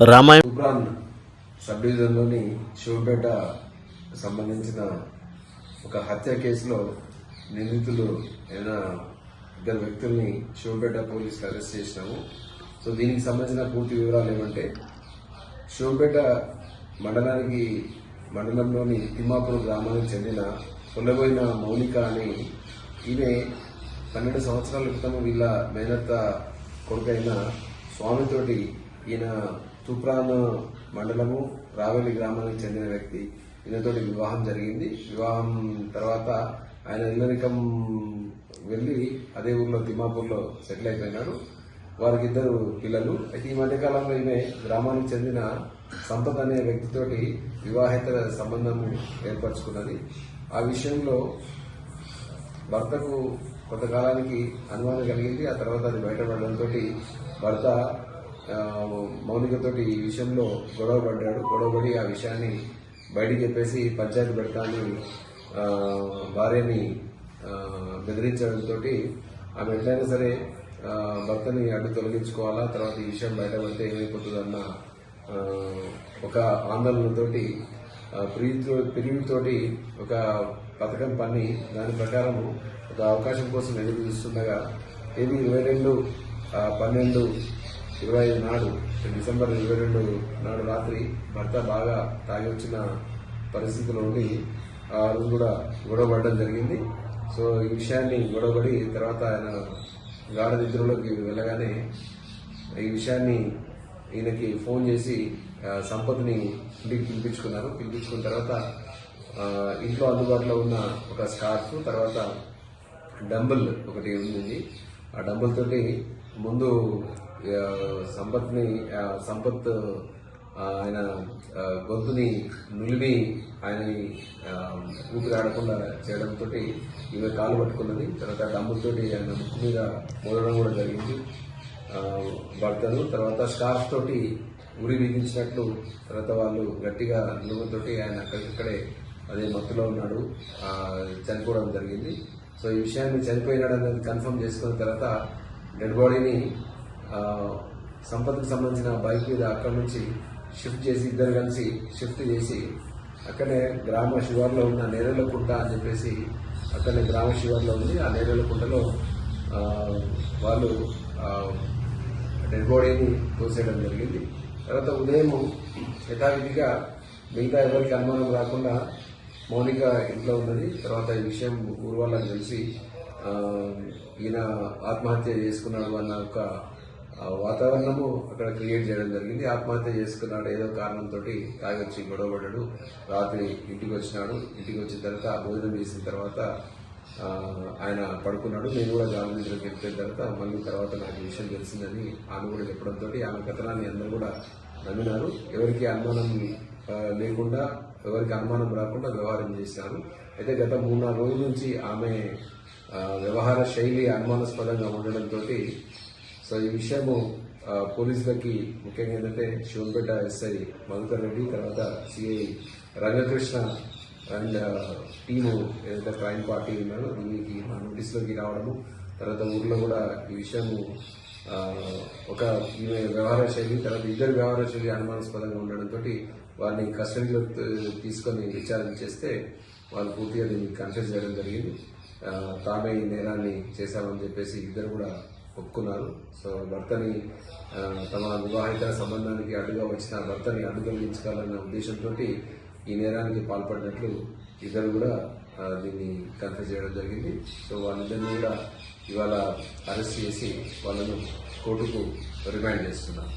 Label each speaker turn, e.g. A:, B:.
A: Ramayana
B: sub డివిజన్లోని శివపేట సంబంధించిన ఒక హత్య కేసులో నిందితులు అయిన ఇద్దరు వ్యక్తుల్ని శివపేట పోలీసులు అరెస్ట్ చేసినాము. సో దీనికి సంబంధించిన పూర్తి వివరాలు ఏమంటే శివపేట మండలానికి మండలంలోని తిమ్మాపురం గ్రామానికి చెందిన కొల్లబోయిన మౌనిక అని ఈమె పన్నెండు సంవత్సరాల క్రితం వీళ్ళ మేనత్త కొడుకైన స్వామితోటి ఈయన తూప్రాన్ మండలము రావెల్లి గ్రామానికి చెందిన వ్యక్తి. ఈయనతోటి వివాహం జరిగింది. వివాహం తర్వాత ఆయన ఇల్లరికం వెళ్ళి అదే ఊర్లో తిమ్మాపూర్లో సెటిల్ అయిపోయినాడు. వారికిద్దరు పిల్లలు. అయితే ఈ మధ్యకాలంలో ఈమె గ్రామానికి చెందిన సంపద అనే వ్యక్తితోటి వివాహేతర సంబంధం ఏర్పరచుకున్నది. ఆ విషయంలో భర్తకు కొంతకాలానికి అనుమానం కలిగింది. ఆ తర్వాత అది బయటపడడంతో భర్త మౌనికతోటి ఈ విషయంలో గొడవ పడ్డాడు. గొడవపడి ఆ విషయాన్ని బయటికి చెప్పేసి పంచాయతీ పెడతాని భార్యని బెదిరించడంతో ఆమె ఎట్లయినా సరే భర్తని అడ్డు తొలగించుకోవాలా? తర్వాత ఈ విషయం బయటపడితే ఏమైపోతుందన్న ఒక ఆందోళనతోటి ప్రియుతో ప్రియుడితోటి ఒక పథకం పని దాని ప్రకారం ఒక అవకాశం కోసం ఎదురు చూస్తుండగా ఇది ఇరవై రెండు పన్నెండు ఇరవై ఐదు నాడు డిసెంబర్ ఇరవై రెండు నాడు రాత్రి భర్త బాగా తాగి వచ్చిన పరిస్థితిలో ఉండి ఆ రోజు కూడా గొడవ పడడం జరిగింది. సో ఈ విషయాన్ని గొడవపడి తర్వాత ఆయన గాఢ నిద్రలోకి వెళ్ళగానే ఈ విషయాన్ని ఈయనకి ఫోన్ చేసి సంపత్ని ఇంటికి పిలిపించుకున్నారు. పిలిపించుకున్న తర్వాత ఇంట్లో అందుబాటులో ఉన్న ఒక స్కార్ఫ్ తర్వాత డంబుల్ ఒకటి ఉంది ఆ డంబుల్ తోటి ముందు సంపత్ని సంపత్ ఆయన గొంతుని నులిమి ఆయన ఊపిరి ఆడకుండా చేయడంతో ఈమె కాలు పట్టుకున్నది తర్వాత డమ్ముతో ఆయన ముక్కు మీద మోదడం కూడా జరిగింది. భర్తను తర్వాత స్కార్ఫ్ తోటి ఉరి బిగించినట్లు తర్వాత వాళ్ళు గట్టిగా నువ్వుతోటి ఆయన అక్కడికక్కడే అదే మత్తులో ఉన్నాడు. చనిపోవడం జరిగింది. సో ఈ విషయాన్ని చనిపోయినాడు అనేది కన్ఫర్మ్ చేసుకున్న తర్వాత డెడ్ బాడీని సంపదకు సంపత్కి సంబంధించిన బైక్ మీద అక్కడ నుంచి షిఫ్ట్ చేసి ఇద్దరు కలిసి షిఫ్ట్ చేసి అక్కడే గ్రామ శివార్లో ఉన్న నేరల కుంట అని చెప్పేసి అక్కడే గ్రామ శివార్లో ఉంది. ఆ నేరేళ్ళ కుంటలో వాళ్ళు డెడ్ బాడీని తోసేయడం జరిగింది. తర్వాత ఉదయం యథావిధిగా మిగతా ఎవరికి అనుమానం రాకుండా మౌనిక ఇంట్లో ఉన్నది. తర్వాత ఈ విషయం ఊరు వాళ్ళకి తెలిసి ఈయన ఆత్మహత్య చేసుకున్నాడు అన్న ఒక వాతావరణము అక్కడ క్రియేట్ చేయడం జరిగింది. ఆత్మహత్య చేసుకున్నాడు. ఏదో కారణంతో తాగొచ్చి గొడవపడ్డాడు. రాత్రి ఇంటికి వచ్చినాడు ఇంటికి వచ్చిన తర్వాత భోజనం చేసిన తర్వాత ఆయన పడుకున్నాడు. నేను కూడా గాంధీలోకి వెళ్ళిపోయిన తర్వాత మళ్ళీ తర్వాత నాకు విషయం తెలిసిందని ఆమె కూడా చెప్పడంతో ఆమె కథనాన్ని అందరూ కూడా నమ్మినారు. ఎవరికి అనుమానం లేకుండా ఎవరికి అనుమానం రాకుండా వ్యవహారం చేశారు. అయితే గత మూడు నాలుగు రోజుల నుంచి ఆమె వ్యవహార శైలి అనుమానాస్పదంగా ఉండడంతో సో ఈ విషయము పోలీసులకి ముఖ్యంగా ఏంటంటే శివంపేట ఎస్ఐ మధుకర్ రెడ్డి తర్వాత సిఐ రంగకృష్ణ అండ్ టీము ఏదైతే క్రైమ్ పార్టీ ఉన్నారో దీనికి మా నోటీస్లోకి రావడము తర్వాత ఊర్లో కూడా ఈ విషయము ఒక ఈమె వ్యవహార శైలి తర్వాత ఇద్దరు వ్యవహార శైలి అనుమానాస్పదంగా ఉండడంతో వారిని కస్టడీలో తీసుకొని విచారణ చేస్తే వాళ్ళు పూర్తిగా దీన్ని కన్ఫ్యూజ్ చేయడం జరిగింది. తామే ఈ నేరాన్ని చేశామని చెప్పేసి ఇద్దరు కూడా ఒప్పుకున్నారు. సో భర్తని తమ వివాహిత సంబంధానికి అడ్డుగా వచ్చిన భర్తని అడ్డు ఉద్దేశంతో ఈ నేరానికి పాల్పడినట్లు ఇద్దరు కూడా దీన్ని కన్ఫ్యూజ్ చేయడం జరిగింది. సో వాళ్ళిద్దరిని కూడా ఇవాళ అరెస్ట్ చేసి వాళ్ళను కోర్టుకు రిమాండ్ చేస్తున్నారు.